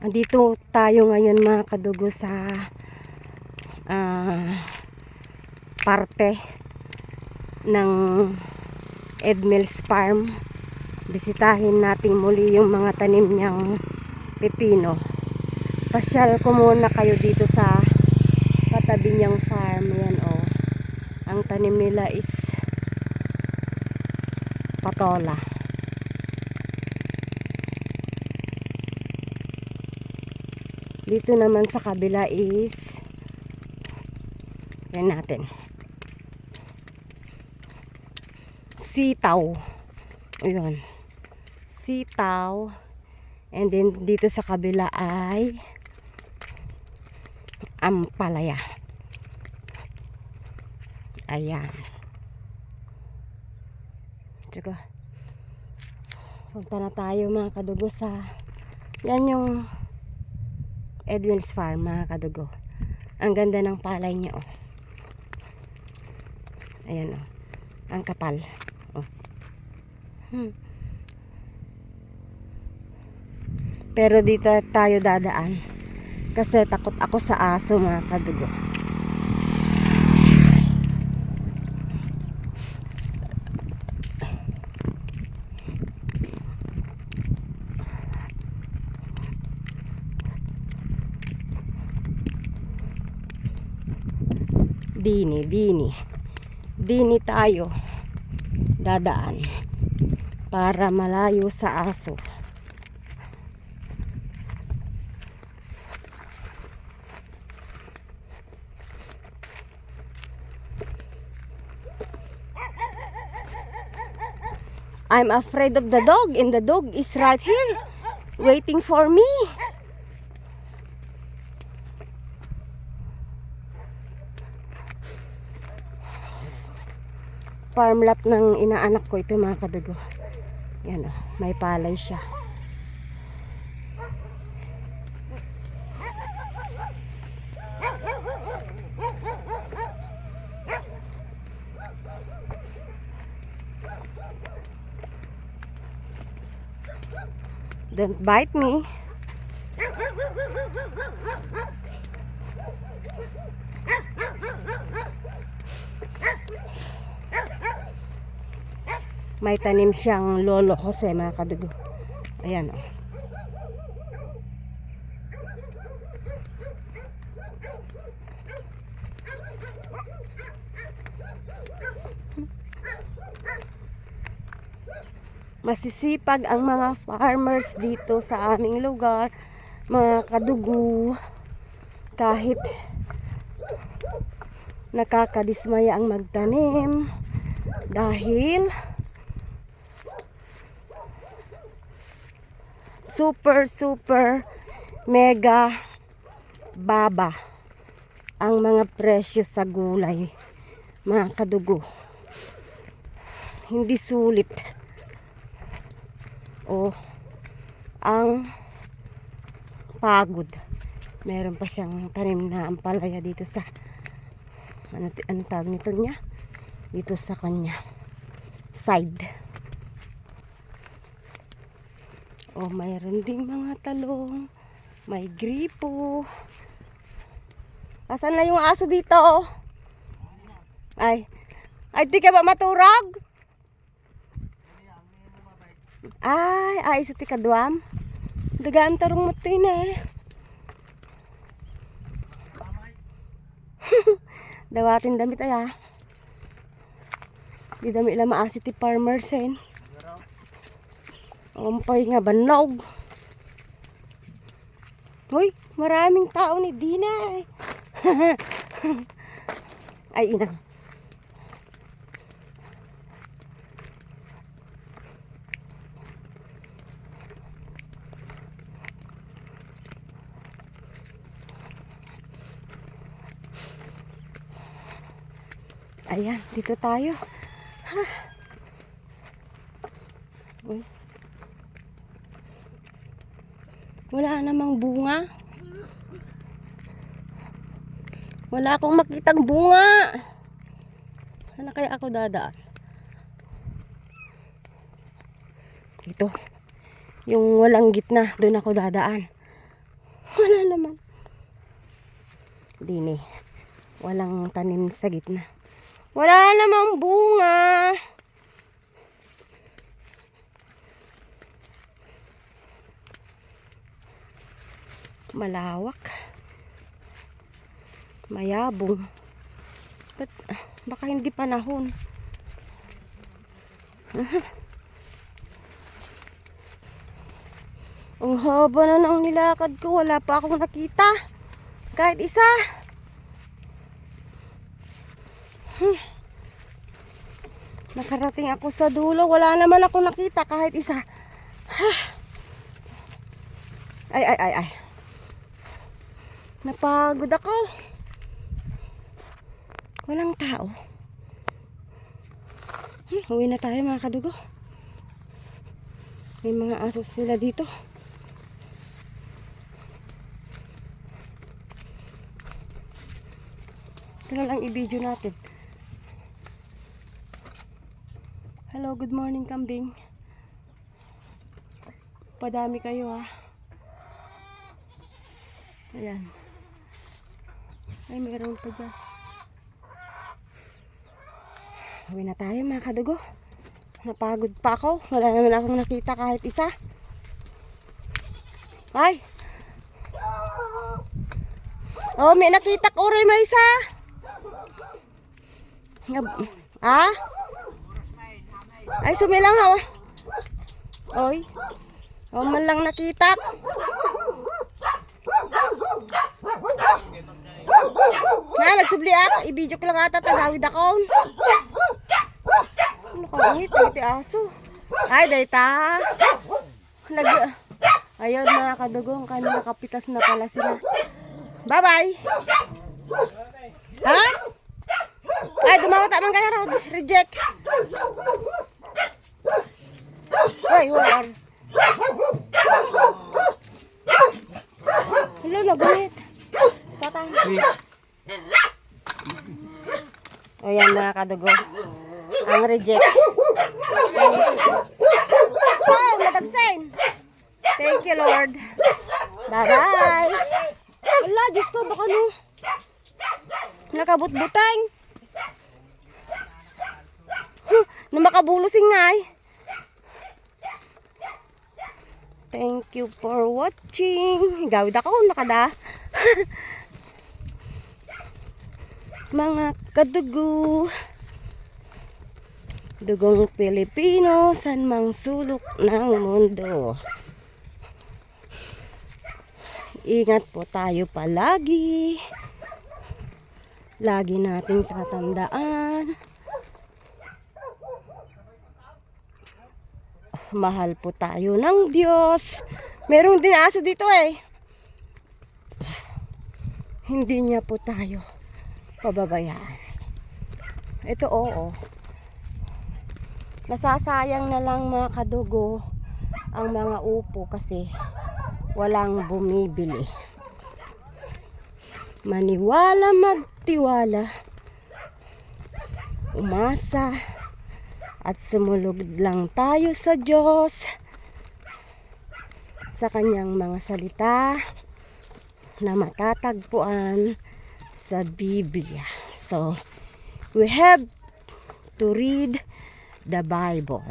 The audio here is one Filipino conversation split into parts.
Andito tayo ngayon mga kadugo sa ah, parte ng Edmil's Farm. Bisitahin natin muli yung mga tanim niyang pepino. Pasyal ko muna kayo dito sa katabi niyang farm. Yan o. Ang tanim nila is patola. Dito naman sa kabila is yan natin. Sitaw. Ayun. Sitaw. And then dito sa kabila ay ampalaya. Ayan. Tsaka punta na tayo mga kadugo sa yan yung Edwin's Farm mga kadugo. Ang ganda ng palay niya oh. Ayan oh. Ang kapal. Oh. Hmm. Pero dito tayo dadaan. Kasi takot ako sa aso mga kadugo. Dini, dini. Dini tayo dadaan para malayo sa aso. I'm afraid of the dog and the dog is right here waiting for me. Farm lot ng inaanak ko ito mga kadugo. Yan oh, may palay siya. Don't bite me. May tanim siyang lolo Jose mga kadugo. Ayan oh. Masisipag ang mga farmers dito sa aming lugar, mga kadugo, kahit nakakadismaya ang magtanim dahil super super mega baba ang mga presyo sa gulay mga kadugo. Hindi sulit. O ang pagod. Meron pa siyang tanim na ampalaya dito sa ano, ano tawag nito niya? Dito sa kanya side Oh, mayroon ding mga talong. May gripo. Asan na yung aso dito? Ay. Ay, di ka ba maturog? Ay, ay, sa tikadwam. Dagaan tarong mo ito eh. Dawatin damit ay ah. Di dami lang maasit ti farmers eh. Umpay nga banog. Hoy, maraming tao ni Dina. eh. Ay, ina. Ayan, dito tayo. Ha. Uy. Wala namang bunga. Wala akong makitang bunga. Saan kaya ako dadaan? Ito. Yung walang gitna, doon ako dadaan. Wala naman. Dini. Walang tanim sa gitna. Wala namang bunga. Malawak. Mayabong. But, baka hindi panahon. Ang haba na ng nilakad ko. Wala pa akong nakita. Kahit isa. Nakarating ako sa dulo. Wala naman ako nakita kahit isa. Ay, ay, ay, ay. Napagod ako. Walang tao. Hmm, uwi na tayo mga kadugo. May mga aso sila dito. Ito na lang i-video natin. Hello, good morning kambing. Padami kayo ah. Ayan. Ay, mayroon pa dyan. Uwi na tayo mga kadugo. Napagod pa ako. Wala naman akong nakita kahit isa. Ay! Oh, may nakita ko rin may isa. Ah? Ay, sumilang hawa. Oy. Oh, man lang nakita. Na, nagsubli ako. I-video ko lang ata. Tagawid ako. Ano ka ngit? Iti aso. Ay, dayta. Nag... Ayun mga kadugong. Kanina kapitas na pala sila. Bye-bye. Ha? Ay, dumawata man kayo. Rod. Reject. Ay, wala. Hello, nagunit. Tatang. O yan mga kadugo. Ang reject. Oh, madagsen. Thank you, Lord. Bye-bye. Wala, Diyos ko, baka no. Nakabut-butang. Huh, na makabulusing nga eh. Thank you for watching. Gawid ako, nakada. Mga kadugo. Dugong Pilipino, san mang sulok ng mundo. Ingat po tayo palagi. Lagi nating tatandaan. Mahal po tayo ng Diyos. Merong din aso dito eh. Hindi niya po tayo pababayaan. Ito oo. Nasasayang na lang mga kadugo ang mga upo kasi walang bumibili. Maniwala magtiwala. Umasa at sumulog lang tayo sa Diyos sa kanyang mga salita na matatagpuan sa Biblia. So, we have to read the Bible.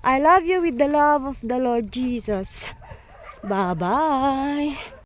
I love you with the love of the Lord Jesus. Bye-bye.